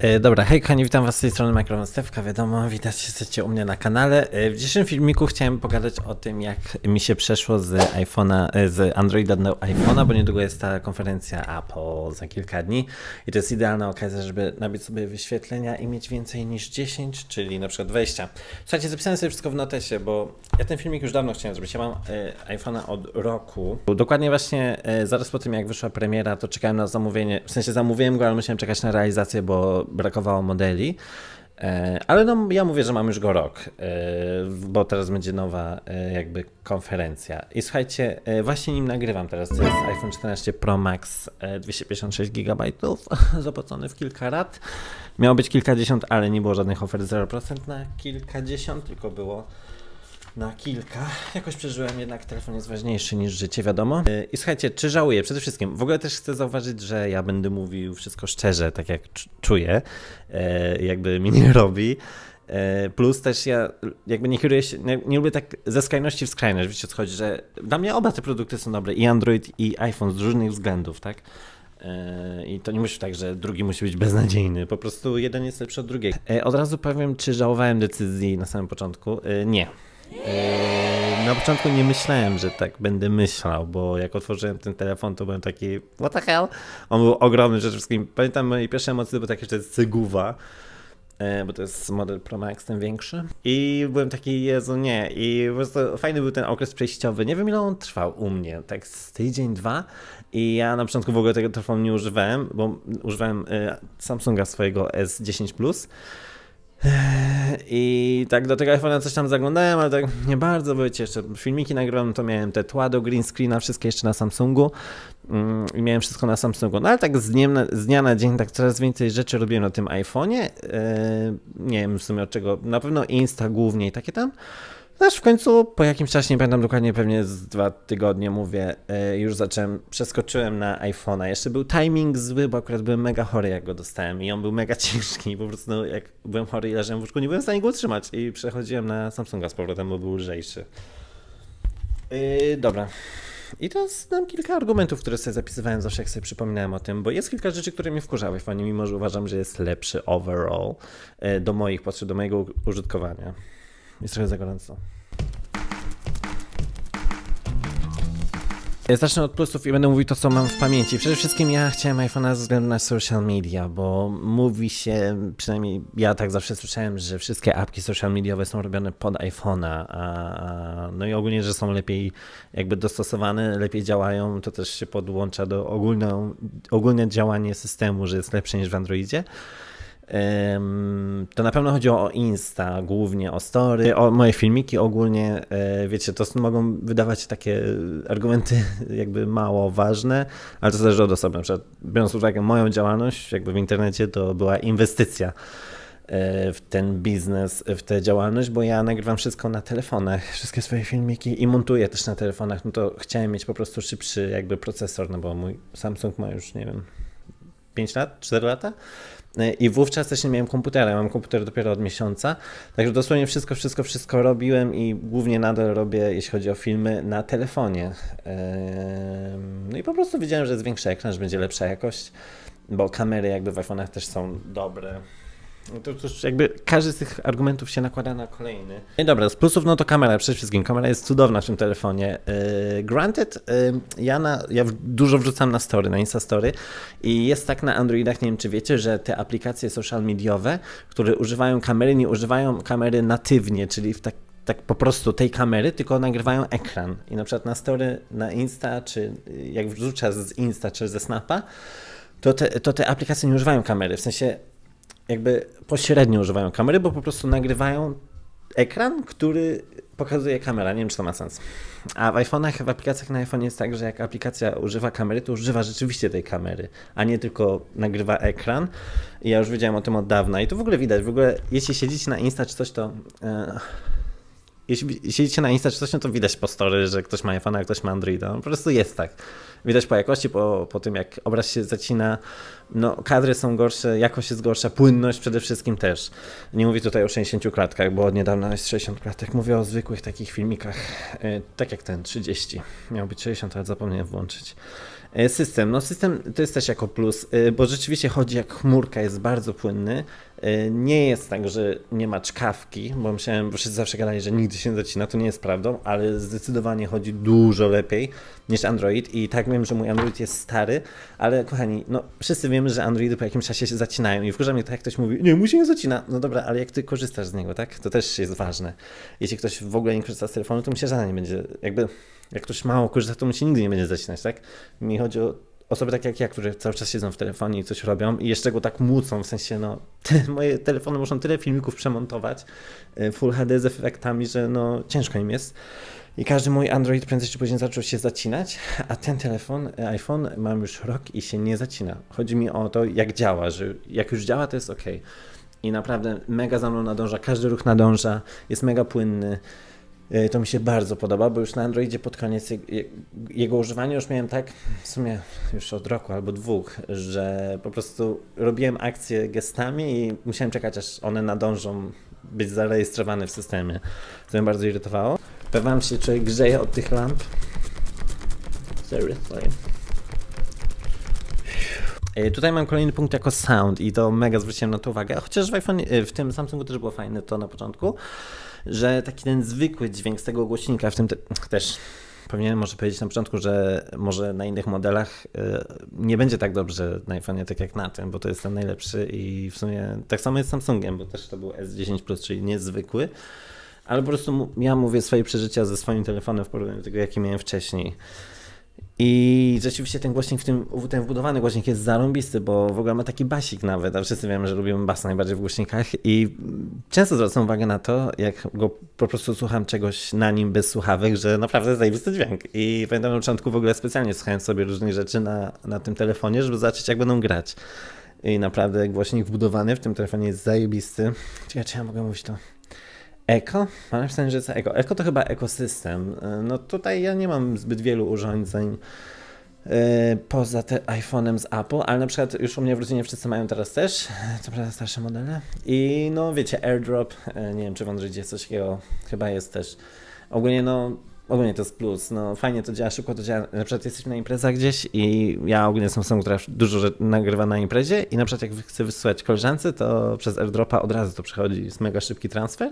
E, Dobra, hej kochani, witam was z tej strony Mikrofon Stewka, wiadomo, widać jesteście u mnie na kanale. E, W dzisiejszym filmiku chciałem pogadać o tym, jak mi się przeszło z iPhone'a, e, z Androida do iPhone'a, bo niedługo jest ta konferencja Apple za kilka dni i to jest idealna okazja, żeby nabić sobie wyświetlenia i mieć więcej niż 10, czyli na przykład 20. Słuchajcie, zapisałem sobie wszystko w notesie, bo ja ten filmik już dawno chciałem zrobić. Ja mam iPhone'a od roku. Dokładnie właśnie zaraz po tym, jak wyszła premiera, to czekałem na zamówienie. W sensie zamówiłem go, ale musiałem czekać na realizację, bo brakowało modeli. E, Ale no, ja mówię, że mam już go rok, e, bo teraz będzie nowa e, jakby konferencja. I słuchajcie, właśnie nim nagrywam teraz. To jest iPhone 14 Pro Max, e, 256 GB, zapłacony w kilka rat. Miało być kilkadziesiąt, ale nie było żadnych ofert 0% na kilkadziesiąt, tylko było na kilka. Jakoś przeżyłem, jednak telefon jest ważniejszy niż życie, wiadomo. Yy, I słuchajcie, czy żałuję? Przede wszystkim, w ogóle też chcę zauważyć, że ja będę mówił wszystko szczerze, tak jak cz- czuję, e, jakby mi nie robi. E, Plus też ja jakby nie kieruję się, nie, nie lubię tak ze skrajności w skrajność, wiecie co chodzi, że dla mnie oba te produkty są dobre, i Android i iPhone z różnych względów, tak? E, I to nie musi być tak, że drugi musi być beznadziejny. Po prostu jeden jest lepszy od drugiego. Od razu powiem, czy żałowałem decyzji na samym początku. Nie. E, Na początku nie myślałem, że tak będę myślał, bo jak otworzyłem ten telefon, to byłem taki, what the hell? On był ogromny przede wszystkim. Pamiętam moje pierwsze emocje to były takie, że to jest cygówa, e, bo to jest model Pro Max, ten większy. I byłem taki, Jezu, nie. I po prostu fajny był ten okres przejściowy. Nie wiem, ile on trwał u mnie, tak z tydzień, dwa. I ja na początku w ogóle tego telefonu nie używałem, bo używałem e, Samsunga swojego S10 Plus. I tak do tego iPhone'a coś tam zaglądałem, ale tak nie bardzo, bo wiecie, jeszcze filmiki nagrałem, to miałem te tła do green screena, wszystkie jeszcze na Samsungu mm, i miałem wszystko na Samsungu. No ale tak z, dniem z dnia na dzień tak coraz więcej rzeczy robiłem na tym iPhone'ie. Yy, nie wiem w sumie od czego, na pewno Insta głównie i takie tam. Aż w końcu po jakimś czasie, nie pamiętam dokładnie, pewnie z dwa tygodnie mówię, e, już zacząłem, przeskoczyłem na iPhone'a. Jeszcze był timing zły, bo akurat byłem mega chory, jak go dostałem i on był mega ciężki. Po prostu no, jak byłem chory i leżałem w łóżku, nie byłem w stanie go utrzymać i przechodziłem na Samsunga z powrotem, bo był lżejszy. Yy, dobra. I jest tam kilka argumentów, które sobie zapisywałem zawsze, jak sobie przypominałem o tym, bo jest kilka rzeczy, które mnie wkurzały w iPhone'ie, mimo że uważam, że jest lepszy overall e, do moich potrzeb, do mojego użytkowania. Jest trochę za gorąco. Zacznę od plusów i będę mówił to, co mam w pamięci. Przede wszystkim ja chciałem iPhone'a ze względu na social media, bo mówi się, przynajmniej ja tak zawsze słyszałem, że wszystkie apki social mediowe są robione pod iPhone'a, a, no i ogólnie, że są lepiej jakby dostosowane, lepiej działają, to też się podłącza do ogólną, ogólne działanie systemu, że jest lepsze niż w Androidzie. To na pewno chodziło o Insta, głównie o story, o moje filmiki ogólnie. e, Wiecie, to mogą wydawać się takie argumenty jakby mało ważne, ale to zależy od osoby. Na biorąc pod uwagę moją działalność, jakby w internecie, to była inwestycja e, w ten biznes, w tę działalność, bo ja nagrywam wszystko na telefonach, wszystkie swoje filmiki i montuję też na telefonach. No to chciałem mieć po prostu szybszy jakby procesor, no bo mój Samsung ma już, nie wiem, 5 lat, 4 lata. I wówczas też nie miałem komputera. Mam komputer dopiero od miesiąca. Także dosłownie wszystko, wszystko, wszystko robiłem i głównie nadal robię, jeśli chodzi o filmy, na telefonie. No i po prostu wiedziałem, że jest większy ekran, że będzie lepsza jakość, bo kamery jakby w iPhone'ach też są dobre. No to już jakby każdy z tych argumentów się nakłada na kolejny. No dobra, z plusów no to kamera przede wszystkim. Kamera jest cudowna w tym telefonie. Yy, granted, yy, ja, na, ja dużo wrzucam na story, na Insta Story i jest tak na Androidach, nie wiem czy wiecie, że te aplikacje social mediowe, które używają kamery, nie używają kamery natywnie, czyli w tak tak po prostu tej kamery, tylko nagrywają ekran. I na przykład na story, na Insta, czy jak wrzucasz z Insta, czy ze Snapa, to te, to te aplikacje nie używają kamery. W sensie jakby pośrednio używają kamery, bo po prostu nagrywają ekran, który pokazuje kamera. Nie wiem, czy to ma sens. A w iPhone'ach, w aplikacjach na iPhone jest tak, że jak aplikacja używa kamery, to używa rzeczywiście tej kamery, a nie tylko nagrywa ekran. I ja już wiedziałem o tym od dawna i to w ogóle widać. W ogóle, jeśli siedzicie na Insta czy coś, to. E, jeśli siedzicie na Insta czy coś, no to widać po story, że ktoś ma iPhone'a, ktoś ma Androida. No, po prostu jest tak. Widać po jakości, po, po tym jak obraz się zacina. No, kadry są gorsze, jakość jest gorsza, płynność przede wszystkim też. Nie mówię tutaj o 60 klatkach, bo od niedawna jest 60 klatek. Mówię o zwykłych takich filmikach, e, tak jak ten, 30. Miał być 60, ale zapomniałem włączyć. E, System. No system to jest też jako plus, e, bo rzeczywiście chodzi jak chmurka, jest bardzo płynny. E, Nie jest tak, że nie ma czkawki, bo myślałem, bo wszyscy zawsze gadali, że nigdy się nie zacina, to nie jest prawdą, ale zdecydowanie chodzi dużo lepiej niż Android i tak wiem, że mój Android jest stary, ale kochani, no wszyscy wiemy, że Androidy po jakimś czasie się zacinają i wkurza mnie to, jak ktoś mówi, nie, mój się nie zacina. No dobra, ale jak ty korzystasz z niego, tak? To też jest ważne. Jeśli ktoś w ogóle nie korzysta z telefonu, to mi się żadna nie będzie, jakby, jak ktoś mało korzysta, to mu się nigdy nie będzie zacinać, tak? Mi chodzi o osoby takie jak ja, które cały czas siedzą w telefonie i coś robią i jeszcze go tak młócą, w sensie no, te moje telefony muszą tyle filmików przemontować y, Full HD z efektami, że no ciężko im jest. I każdy mój Android prędzej czy później zaczął się zacinać, a ten telefon, y, iPhone mam już rok i się nie zacina. Chodzi mi o to, jak działa, że jak już działa, to jest ok. I naprawdę mega za mną nadąża, każdy ruch nadąża, jest mega płynny. Y, To mi się bardzo podoba, bo już na Androidzie pod koniec je- je- jego używania już miałem tak, w sumie już od roku albo dwóch, że po prostu robiłem akcje gestami i musiałem czekać, aż one nadążą być zarejestrowane w systemie. To mnie bardzo irytowało. Pewnie się, człowiek grzeje od tych lamp. Seriously. E, Tutaj mam kolejny punkt jako sound i to mega zwróciłem na to uwagę, chociaż w, iPhone, e, w tym Samsungu też było fajne to na początku, że taki ten zwykły dźwięk z tego głośnika, w tym te, też powinienem może powiedzieć na początku, że może na innych modelach e, nie będzie tak dobrze na iPhone'ie, tak jak na tym, bo to jest ten najlepszy i w sumie tak samo jest z Samsungiem, bo też to był S10 Plus, czyli niezwykły, ale po prostu ja mówię swoje przeżycia ze swoim telefonem w porównaniu do tego, jaki miałem wcześniej. I rzeczywiście ten głośnik w tym, ten wbudowany głośnik jest zarąbisty, bo w ogóle ma taki basik nawet, a wszyscy wiemy, że lubimy bas najbardziej w głośnikach i często zwracam uwagę na to, jak go po prostu słucham czegoś na nim bez słuchawek, że naprawdę zajebisty dźwięk. I pamiętam na początku w ogóle specjalnie słuchałem sobie różnych rzeczy na, na tym telefonie, żeby zobaczyć jak będą grać. I naprawdę głośnik wbudowany w tym telefonie jest zajebisty. Ciekawe, czy ja mogę mówić to? Eko? Mam napisane, że jest Eko. Eko to chyba ekosystem. E, No tutaj ja nie mam zbyt wielu urządzeń e, poza te iPhone'em z Apple, ale na przykład już u mnie w rodzinie wszyscy mają teraz też, e, co prawda starsze modele. I no wiecie, AirDrop, e, nie wiem czy w Androidzie jest coś takiego, chyba jest też. Ogólnie no, ogólnie to jest plus, no fajnie to działa, szybko to działa. Na przykład jesteśmy na imprezach gdzieś i ja ogólnie jestem osobą, która dużo nagrywa na imprezie i na przykład jak chcę wysłać koleżance, to przez AirDropa od razu to przychodzi, jest mega szybki transfer.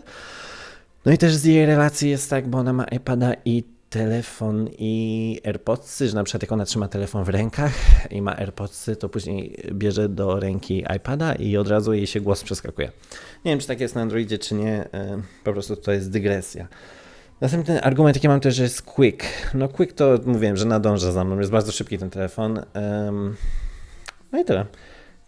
No i też z jej relacji jest tak, bo ona ma iPada i telefon i AirPodsy, że na przykład jak ona trzyma telefon w rękach i ma AirPodsy, to później bierze do ręki iPada i od razu jej się głos przeskakuje. Nie wiem, czy tak jest na Androidzie, czy nie, e, po prostu to jest dygresja. Następny argument, jaki mam też, jest Quick. No Quick to mówiłem, że nadąża za mną, jest bardzo szybki ten telefon. No i tyle.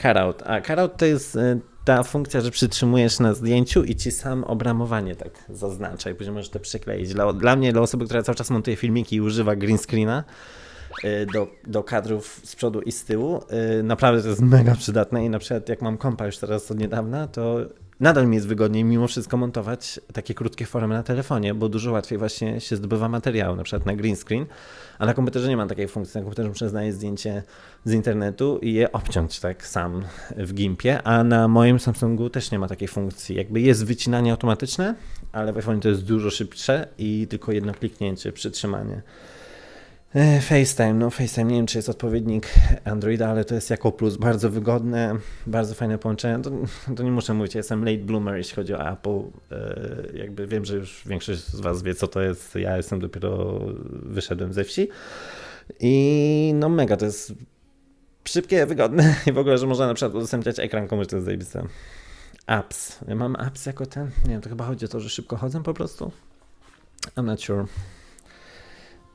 Cutout. A cutout to jest e, ta funkcja, że przytrzymujesz na zdjęciu i ci sam obramowanie tak zaznacza i później możesz to przykleić. Dla, dla mnie, dla osoby, która cały czas montuje filmiki i używa green screena e, do, do kadrów z przodu i z tyłu, e, naprawdę to jest mega przydatne i na przykład jak mam kompa już teraz od niedawna, to nadal mi jest wygodniej mimo wszystko montować takie krótkie formy na telefonie, bo dużo łatwiej właśnie się zdobywa materiał, na przykład na green screen, a na komputerze nie mam takiej funkcji. Na komputerze muszę znaleźć zdjęcie z internetu i je obciąć tak sam w gimpie, a na moim Samsungu też nie ma takiej funkcji. Jakby jest wycinanie automatyczne, ale w iPhone to jest dużo szybsze i tylko jedno kliknięcie, przytrzymanie. E, FaceTime, no FaceTime nie wiem, czy jest odpowiednik Androida, ale to jest jako plus, bardzo wygodne, bardzo fajne połączenie. To, to nie muszę mówić, ja jestem late bloomer, jeśli chodzi o Apple. E, jakby wiem, że już większość z Was wie, co to jest. Ja jestem dopiero, wyszedłem ze wsi. I no mega, to jest szybkie, wygodne i w ogóle, że można na przykład udostępniać ekran komuś, to jest zajebiste. Apps. Ja mam apps jako ten? Nie wiem, to chyba chodzi o to, że szybko chodzę po prostu. I'm not sure.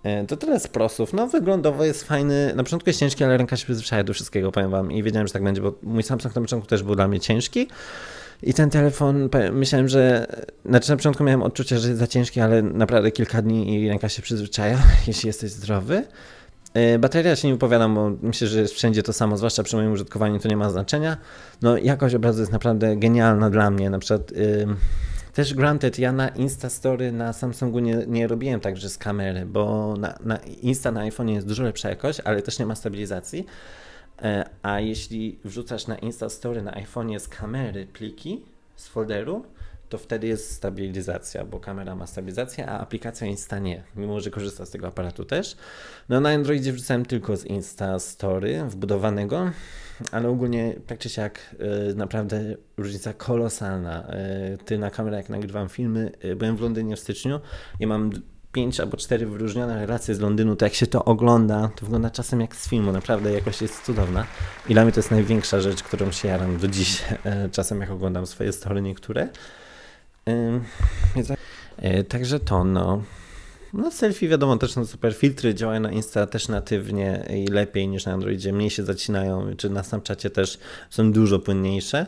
E, To tyle z prosów. No, wyglądowo jest fajny. Na początku jest ciężki, ale ręka się przyzwyczaja do wszystkiego, powiem wam. I wiedziałem, że tak będzie, bo mój Samsung na początku też był dla mnie ciężki. I ten telefon, myślałem, że. Znaczy, na początku miałem odczucie, że jest za ciężki, ale naprawdę kilka dni i ręka się przyzwyczaja, jeśli jesteś zdrowy. E, Bateria się nie wypowiadam, bo myślę, że jest wszędzie to samo, zwłaszcza przy moim użytkowaniu to nie ma znaczenia. No, jakość obrazu jest naprawdę genialna dla mnie. Na przykład. ym, Też granted, ja na Instastory na Samsungu nie, nie robiłem także z kamery, bo na, na Insta na iPhone jest dużo lepsza jakość, ale też nie ma stabilizacji. E, A jeśli wrzucasz na Instastory na iPhone'ie z kamery pliki z folderu, to wtedy jest stabilizacja, bo kamera ma stabilizację, a aplikacja Insta nie, mimo że korzysta z tego aparatu też. No na Androidzie wrzucałem tylko z Insta Story wbudowanego, ale ogólnie czy siak y, naprawdę różnica kolosalna. Y, Ty na kamerę jak nagrywam filmy, y, byłem w Londynie w styczniu i mam pięć albo cztery wyróżnione relacje z Londynu, to jak się to ogląda, to wygląda czasem jak z filmu, naprawdę jakość jest cudowna. I dla mnie to jest największa rzecz, którą się jaram do dziś, e, czasem jak oglądam swoje story niektóre. Także to no. No selfie wiadomo też są super filtry, działają na Insta też natywnie i lepiej niż na Androidzie, mniej się zacinają, czy na Snapchacie też są dużo płynniejsze.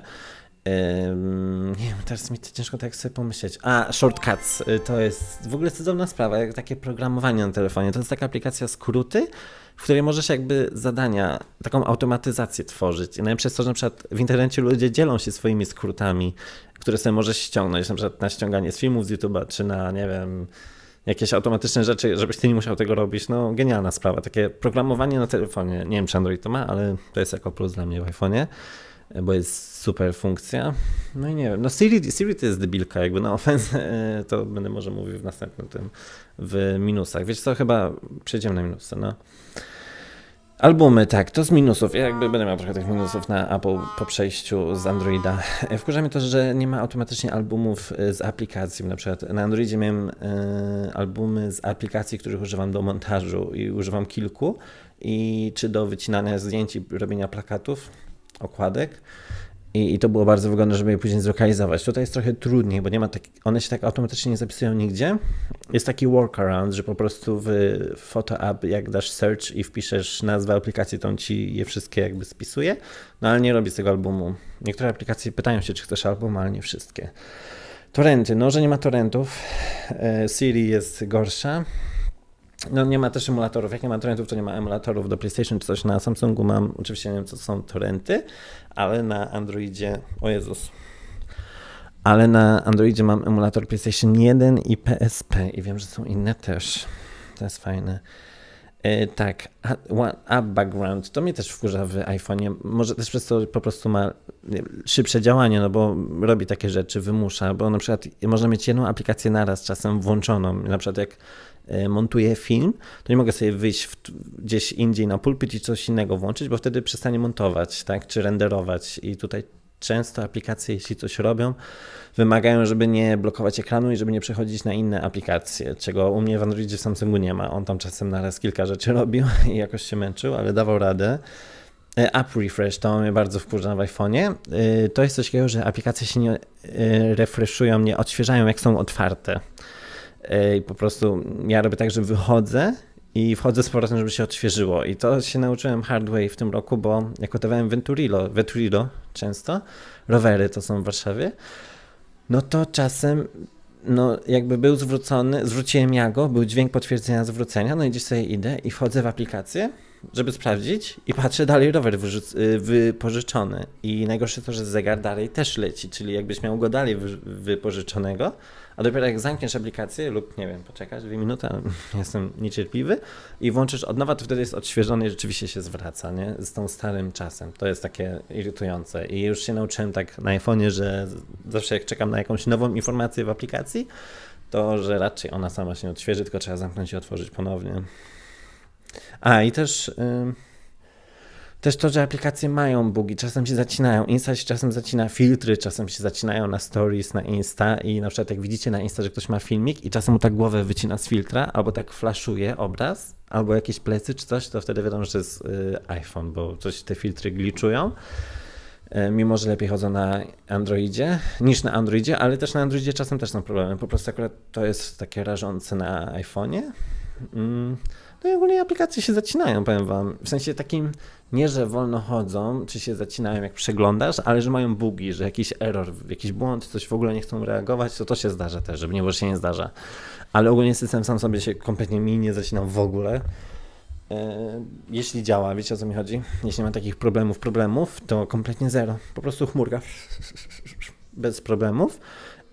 Ym, nie wiem, teraz mi to ciężko tak sobie pomyśleć. A, Shortcuts, y, to jest w ogóle cudowna sprawa, jak takie programowanie na telefonie. To jest taka aplikacja skróty, w której możesz jakby zadania, taką automatyzację tworzyć. I najlepsze jest to, że na przykład w internecie ludzie dzielą się swoimi skrótami, które sobie możesz ściągnąć, na przykład na ściąganie z filmów z YouTube'a, czy na, nie wiem, jakieś automatyczne rzeczy, żebyś ty nie musiał tego robić. No, genialna sprawa. Takie programowanie na telefonie. Nie wiem, czy Android to ma, ale to jest jako plus dla mnie w iPhone'ie, bo jest super funkcja. No i nie wiem, no Siri, Siri to jest debilka, jakby na ofensę, to będę może mówił w następnym tym, w minusach. Wiecie co, chyba przejdziemy na minusy, no. Albumy, tak, to z minusów. Ja jakby będę miał trochę tych minusów na Apple po przejściu z Androida. E, Wkurza mnie to, że nie ma automatycznie albumów e, z aplikacji. Na przykład na Androidzie miałem e, albumy z aplikacji, których używam do montażu i używam kilku. I czy do wycinania zdjęć i robienia plakatów, okładek. I, I to było bardzo wygodne, żeby je później zlokalizować. Tutaj jest trochę trudniej, bo nie ma tak, one się tak automatycznie nie zapisują nigdzie. Jest taki workaround, że po prostu w Photo App, jak dasz search i wpiszesz nazwę aplikacji, to on ci je wszystkie jakby spisuje, no ale nie robi z tego albumu. Niektóre aplikacje pytają się, czy chcesz album, ale nie wszystkie. Torrenty, no, że nie ma torrentów. E, Siri jest gorsza. No nie ma też emulatorów. Jak nie ma torrentów, to nie ma emulatorów do PlayStation czy coś. Na Samsungu mam, oczywiście nie wiem co są torrenty, ale na Androidzie, o Jezus. Ale na Androidzie mam emulator PlayStation 1 i PSP i wiem, że są inne też. To jest fajne. E, tak, App Background, to mnie też wkurza w iPhone'ie. Może też przez to po prostu ma szybsze działanie, no bo robi takie rzeczy, wymusza, bo na przykład można mieć jedną aplikację naraz czasem włączoną. Na przykład jak montuję film, to nie mogę sobie wyjść w, gdzieś indziej na pulpit i coś innego włączyć, bo wtedy przestanie montować, tak, czy renderować i tutaj często aplikacje, jeśli coś robią, wymagają, żeby nie blokować ekranu i żeby nie przechodzić na inne aplikacje, czego u mnie w Androidzie w Samsungu nie ma. On tam czasem naraz kilka rzeczy robił i jakoś się męczył, ale dawał radę. E, App Refresh to mnie bardzo wkurza w iPhone'ie. E, To jest coś takiego, że aplikacje się nie e, refreshują, nie odświeżają jak są otwarte. I po prostu ja robię tak, że wychodzę i wchodzę z powrotem, żeby się odświeżyło. I to się nauczyłem hard way w tym roku, bo jak gotowałem Venturillo, Venturillo często, rowery to są w Warszawie, no to czasem no jakby był zwrócony, zwróciłem ja go, był dźwięk potwierdzenia zwrócenia, no i gdzieś sobie idę i wchodzę w aplikację, żeby sprawdzić i patrzę dalej rower wyrzuc- y, wypożyczony i najgorsze to, że zegar dalej też leci, czyli jakbyś miał go dalej wy- wypożyczonego, a dopiero jak zamkniesz aplikację lub nie wiem, poczekasz dwie minuty, jestem niecierpliwy i włączysz od nowa, to wtedy jest odświeżony i rzeczywiście się zwraca, nie? Z tą starym czasem. To jest takie irytujące i już się nauczyłem tak na iPhone'ie, że zawsze jak czekam na jakąś nową informację w aplikacji, to że raczej ona sama się odświeży, tylko trzeba zamknąć i otworzyć ponownie. A i też... też to, że aplikacje mają bugi, czasem się zacinają. Insta się czasem zacina, filtry czasem się zacinają na stories, na Insta i na przykład jak widzicie na Insta, że ktoś ma filmik i czasem mu tak głowę wycina z filtra, albo tak flaszuje obraz, albo jakieś plecy czy coś, to wtedy wiadomo, że to jest y, iPhone, bo coś te filtry gliczują. Y, Mimo, że lepiej chodzą na Androidzie niż na Androidzie, ale też na Androidzie czasem też są problemy. Po prostu akurat to jest takie rażące na iPhone'ie. Mm. No i ogólnie aplikacje się zacinają, powiem wam. W sensie takim, nie że wolno chodzą, czy się zacinają jak przeglądasz, ale że mają bugi, że jakiś error, jakiś błąd, coś w ogóle nie chcą reagować, to to się zdarza też, żeby nie było, że się nie zdarza. Ale ogólnie system sam sobie się kompletnie mi nie zacinał w ogóle. E, Jeśli działa, wiecie o co mi chodzi? Jeśli nie ma takich problemów, problemów, to kompletnie zero. Po prostu chmurka bez problemów.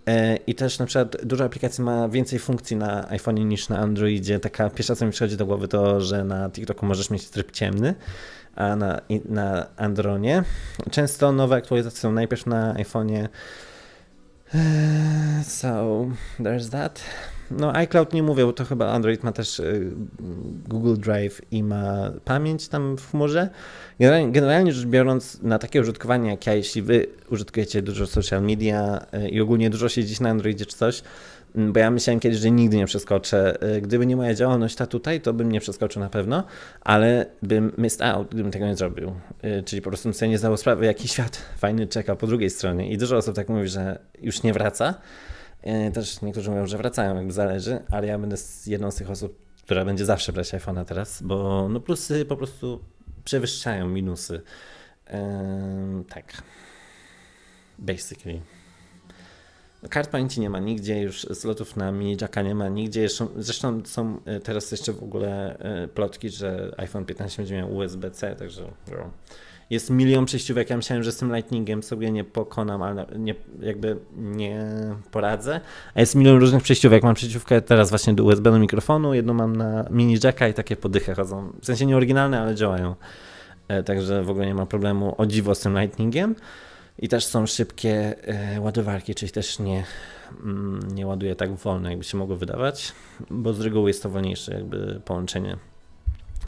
E, I też na przykład dużo aplikacji ma więcej funkcji na iPhone niż na Androidzie. Taka pierwsza, co mi przychodzi do głowy, to że na TikToku możesz mieć tryb ciemny, a na, na Andronie często nowe aktualizacje są najpierw na iPhone'ie. Eee, So, there's that. No, iCloud nie mówię, bo to chyba Android ma też y, Google Drive i ma pamięć tam w chmurze. Generalnie, generalnie rzecz biorąc, na takie użytkowanie jak ja, jeśli wy użytkujecie dużo social media y, i ogólnie dużo siedzieć na Androidzie czy coś, mm, bo ja myślałem kiedyś, że nigdy nie przeskoczę. Y, Gdyby nie moja działalność ta tutaj, to bym nie przeskoczył na pewno, ale bym missed out, gdybym tego nie zrobił. Czyli po prostu bym sobie nie zdało sprawy, jaki świat fajny czeka po drugiej stronie. I dużo osób tak mówi, że już nie wraca. E, Też niektórzy mówią, że wracają, jakby zależy, ale ja będę jedną z tych osób, która będzie zawsze brać iPhone'a teraz, bo no plusy po prostu przewyższają minusy. Ehm, tak. Basically. Kart pamięci nie ma nigdzie, już slotów na mini jacka nie ma nigdzie. Zresztą są e, teraz jeszcze w ogóle e, plotki, że iPhone 15 będzie miał USB-C, także girl. Jest milion przejściówek. Ja myślałem, że z tym Lightningiem sobie nie pokonam, ale nie, jakby nie poradzę. A jest milion różnych przejściówek. Mam przejściówkę teraz właśnie do USB do mikrofonu, jedną mam na mini jacka i takie podychy chodzą. W sensie nie oryginalne, ale działają. E, Także w ogóle nie ma problemu o dziwo z tym Lightningiem. I też są szybkie e, ładowarki, czyli też nie, mm, nie ładuje tak wolno, jakby się mogło wydawać, bo z reguły jest to wolniejsze jakby połączenie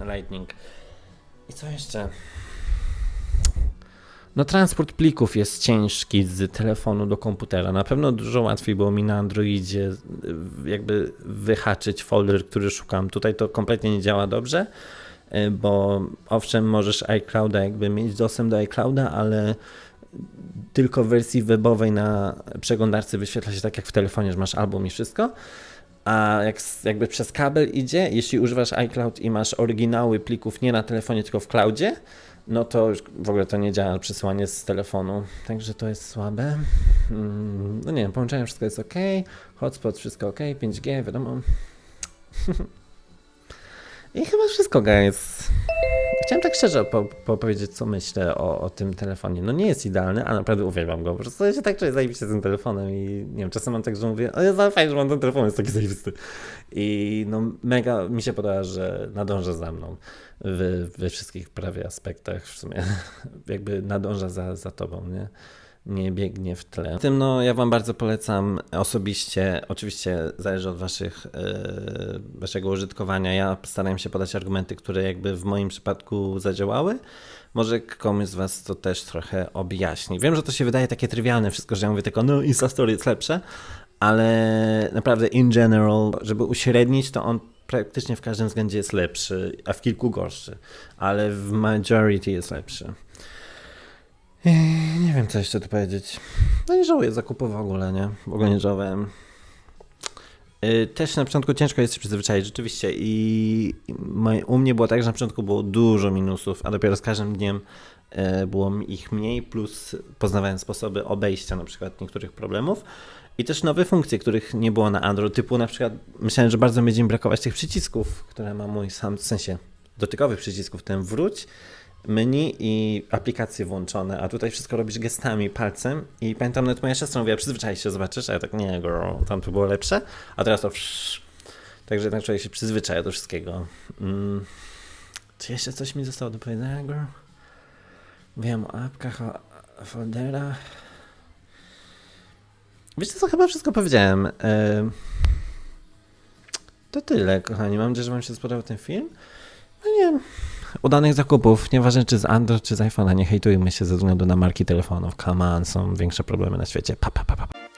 Lightning. I co jeszcze? No transport plików jest ciężki z telefonu do komputera. Na pewno dużo łatwiej było mi na Androidzie y, jakby wyhaczyć folder, który szukam. Tutaj to kompletnie nie działa dobrze, y, bo owszem możesz iClouda jakby mieć dostęp do iClouda, ale tylko w wersji webowej na przeglądarce wyświetla się tak jak w telefonie, że masz album i wszystko. A jak jakby przez kabel idzie, jeśli używasz iCloud i masz oryginały plików nie na telefonie, tylko w cloudzie, no to już w ogóle to nie działa przesyłanie z telefonu. Także to jest słabe. Mm, No nie wiem, połączenie wszystko jest ok, hotspot wszystko ok, 5G, wiadomo. I chyba wszystko, guys. Chciałem tak szczerze po, po powiedzieć, co myślę o, o tym telefonie. No nie jest idealny, a naprawdę uwielbiam go. Po prostu ja się tak czuję zajebiście z tym telefonem i nie wiem, czasem mam tak, że mówię, ale fajnie, że mam ten telefon, jest taki zajebisty. I no mega mi się podoba, że nadąża za mną w, we wszystkich prawie aspektach w sumie. Jakby nadąża za, za tobą, nie? Nie biegnie w tle. Tym no, ja Wam bardzo polecam osobiście. Oczywiście zależy od waszych, e, Waszego użytkowania. Ja starałem się podać argumenty, które jakby w moim przypadku zadziałały. Może komuś z Was to też trochę objaśni. Wiem, że to się wydaje takie trywialne wszystko, że ja mówię tylko, no Instastory jest lepsze, ale naprawdę in general, żeby uśrednić, to on praktycznie w każdym względzie jest lepszy, a w kilku gorszy, ale w majority jest lepszy. Ej, Nie wiem, co jeszcze tu powiedzieć. No nie żałuję zakupu w ogóle, nie? W ogóle nie żałowałem. Y, Też na początku ciężko jest się przyzwyczaić, rzeczywiście. I u mnie było tak, że na początku było dużo minusów, a dopiero z każdym dniem e, było ich mniej, plus poznawałem sposoby obejścia na przykład niektórych problemów. I też nowe funkcje, których nie było na Android, typu na przykład myślałem, że bardzo będzie mi brakować tych przycisków, które ma mój sam, w sensie dotykowych przycisków, ten wróć, menu i aplikacje włączone, a tutaj wszystko robisz gestami, palcem i pamiętam nawet moja siostra mówiła, przyzwyczaj się, zobaczysz, a ja tak, nie girl, tam to było lepsze, a teraz to wsz. Także jednak człowiek się przyzwyczaja do wszystkiego. Mm. Czy jeszcze coś mi zostało do powiedzenia, girl? Wiem o apkach, o folderach. Wiecie co, chyba wszystko powiedziałem. Em, To tyle, kochani. Mam nadzieję, że wam się spodobał ten film. No nie wiem. Udanych zakupów, nieważne czy z Android, czy z iPhone'a, nie hejtujmy się ze względu na marki telefonów. Come on, są większe problemy na świecie. Pa, pa, pa, pa.